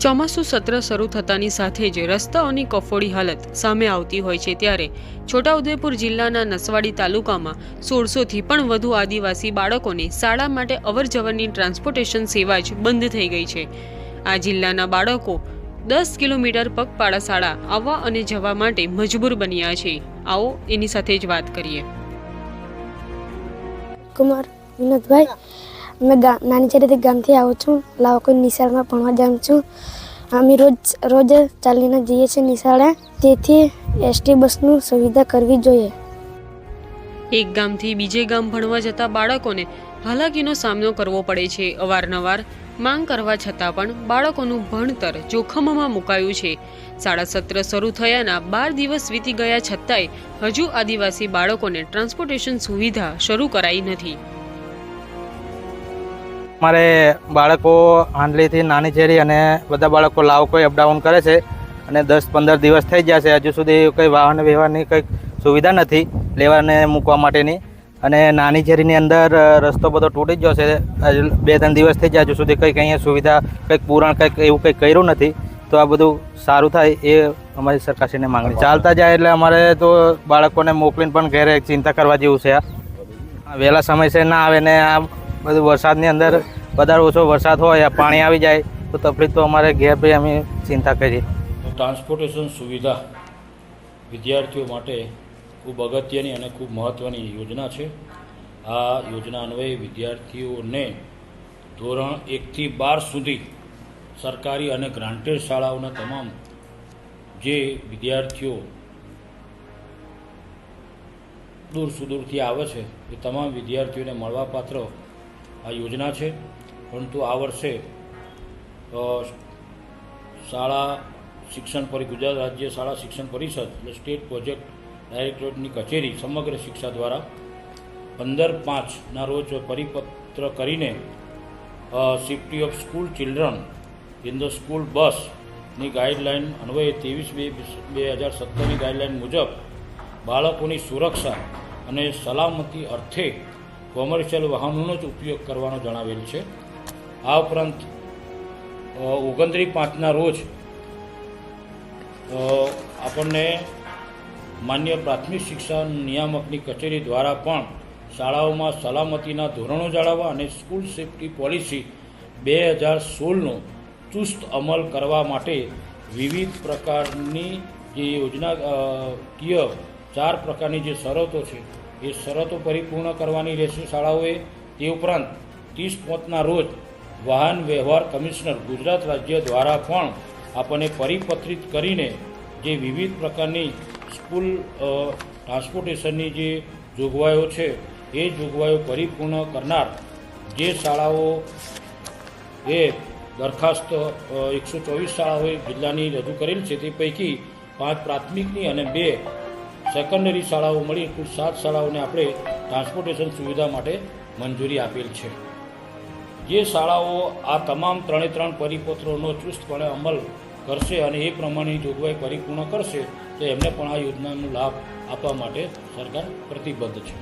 ચોમાસું સત્ર શરૂ થતાની સાથે જ રસ્તાઓની કફોડી હાલત સામે આવતી હોય છે ત્યારે છોટાઉદેપુર જિલ્લાના નસવાડી તાલુકામાં સોળસોથી પણ વધુ આદિવાસી બાળકોને શાળા માટે અવરજવરની ટ્રાન્સપોર્ટેશન સેવા જ બંધ થઈ ગઈ છે. આ જિલ્લાના બાળકો દસ કિલોમીટર પગપાળા શાળા આવવા અને જવા માટે મજબૂર બન્યા છે. આવો એની સાથે જ વાત કરીએ. કુમાર, વિનોદભાઈ અમે નાની ચેરીથી ગામથી આવું છું. લાવકો નિશાળમાં ભણવા જાઉં છું. અમે રોજ રોજ ચાલીને જઈએ છીએ નિશાળે. તેથી એસટી બસનું સુવિધા કરવી જોઈએ. એક ગામથી બીજે ગામ ભણવા જતા બાળકોને હાલાકીનો સામનો કરવો પડે છે. અવારનવાર માંગ કરવા છતાં પણ બાળકોનું ભણતર જોખમમાં મુકાયું છે. શાળા સત્ર શરૂ થયાના બાર દિવસ વીતી ગયા છતાંય હજુ આદિવાસી બાળકોને ટ્રાન્સપોર્ટેશન સુવિધા શરૂ કરાઈ નથી. મારે બાળકો હાંડલીથી નાની ચેરી અને બધા બાળકો લાવ કોઈ અપડાઉન કરે છે અને દસ પંદર દિવસ થઈ ગયા છે, હજુ સુધી કંઈ વાહન વ્યવહારની કંઈક સુવિધા નથી લેવાને મૂકવા માટેની. અને નાની ઝેરીની અંદર રસ્તો બધો તૂટી ગયો છે બે ત્રણ દિવસ થઈ ગયા, હજુ સુધી કંઈક અહીંયા સુવિધા, કંઈક પૂરણ, કંઈક એવું કંઈક કર્યું નથી. તો આ બધું સારું થાય એ અમારી સરકારશ્રીને માંગણી ચાલતા જાય એટલે અમારે તો બાળકોને મોકલીને પણ ઘરે ચિંતા કરવા જેવું છે આ. વહેલા સમયસર ના આવે ને આ બધું વરસાદની અંદર વધારે ઓછો વરસાદ હોય પાણી આવી જાય, તો તકલીફ તો અમારે ઘેર ભાઈ અમે ચિંતા કરીએ. ટ્રાન્સપોર્ટેશન સુવિધા વિદ્યાર્થીઓ માટે ખૂબ અગત્યની અને ખૂબ મહત્ત્વની યોજના છે. આ યોજના અન્વયે વિદ્યાર્થીઓને ધોરણ એકથી બાર સુધી સરકારી અને ગ્રાન્ટેડ શાળાઓના તમામ જે વિદ્યાર્થીઓ દૂર સુદૂરથી આવે છે, એ તમામ વિદ્યાર્થીઓને મળવાપાત્ર આ યોજના છે. પરંતુ આ વર્ષે શાળા શિક્ષણ પરિ, ગુજરાત રાજ્ય શાળા શિક્ષણ પરિષદ એટલે સ્ટેટ પ્રોજેક્ટ ડાયરેક્ટરેટની કચેરી સમગ્ર શિક્ષા દ્વારા પંદર પાંચના રોજ પરિપત્ર કરીને safety of school children in the school બસની ગાઈડલાઇન અન્વયે ત્રેવીસ બે બે હજાર સત્તરની ગાઈડલાઇન મુજબ બાળકોની સુરક્ષા અને સલામતી અર્થે કોમર્શિયલ વાહનોનો જ ઉપયોગ કરવાનો જણાવેલ છે. આ ઉપરાંત ઓગણત્રીસ પાંચના રોજ આપણને માન્ય પ્રાથમિક શિક્ષા નિયામકની કચેરી દ્વારા પણ શાળાઓમાં સલામતીના ધોરણો જાળવવા અને સ્કૂલ સેફ્ટી પોલિસી બે હજાર સોળનો ચુસ્ત અમલ કરવા માટે વિવિધ પ્રકારની જે યોજનાકીય ચાર પ્રકારની જે શરતો છે એ શરતો પરિપૂર્ણ કરવાની રહેશે શાળાઓએ. તે ઉપરાંત ત્રીસ પોતના રોજ વાહન વ્યવહાર કમિશનર ગુજરાત રાજ્ય દ્વારા પણ આપણને પરિપત્રિત કરીને જે વિવિધ પ્રકારની સ્કૂલ ટ્રાન્સપોર્ટેશનની જે જોગવાઈઓ છે, એ જોગવાઈઓ પરિપૂર્ણ કરનાર જે શાળાઓ એ દરખાસ્ત એકસો ચોવીસ શાળાઓએ જિલ્લાની રજૂ કરેલ છે, તે પૈકી પાંચ પ્રાથમિકની અને બે સેકન્ડરી શાળાઓ મળી કુલ સાત શાળાઓને આપણે ટ્રાન્સપોર્ટેશન સુવિધા માટે મંજૂરી આપેલ છે. જે શાળાઓ આ તમામ ત્રણે ત્રણ પરિપત્રોનો ચુસ્તપણે અમલ કરશે અને એ પ્રમાણેની જોગવાઈ પરિપૂર્ણ કરશે, તો એમને પણ આ યોજનાનો લાભ આપવા માટે સરકાર પ્રતિબદ્ધ છે.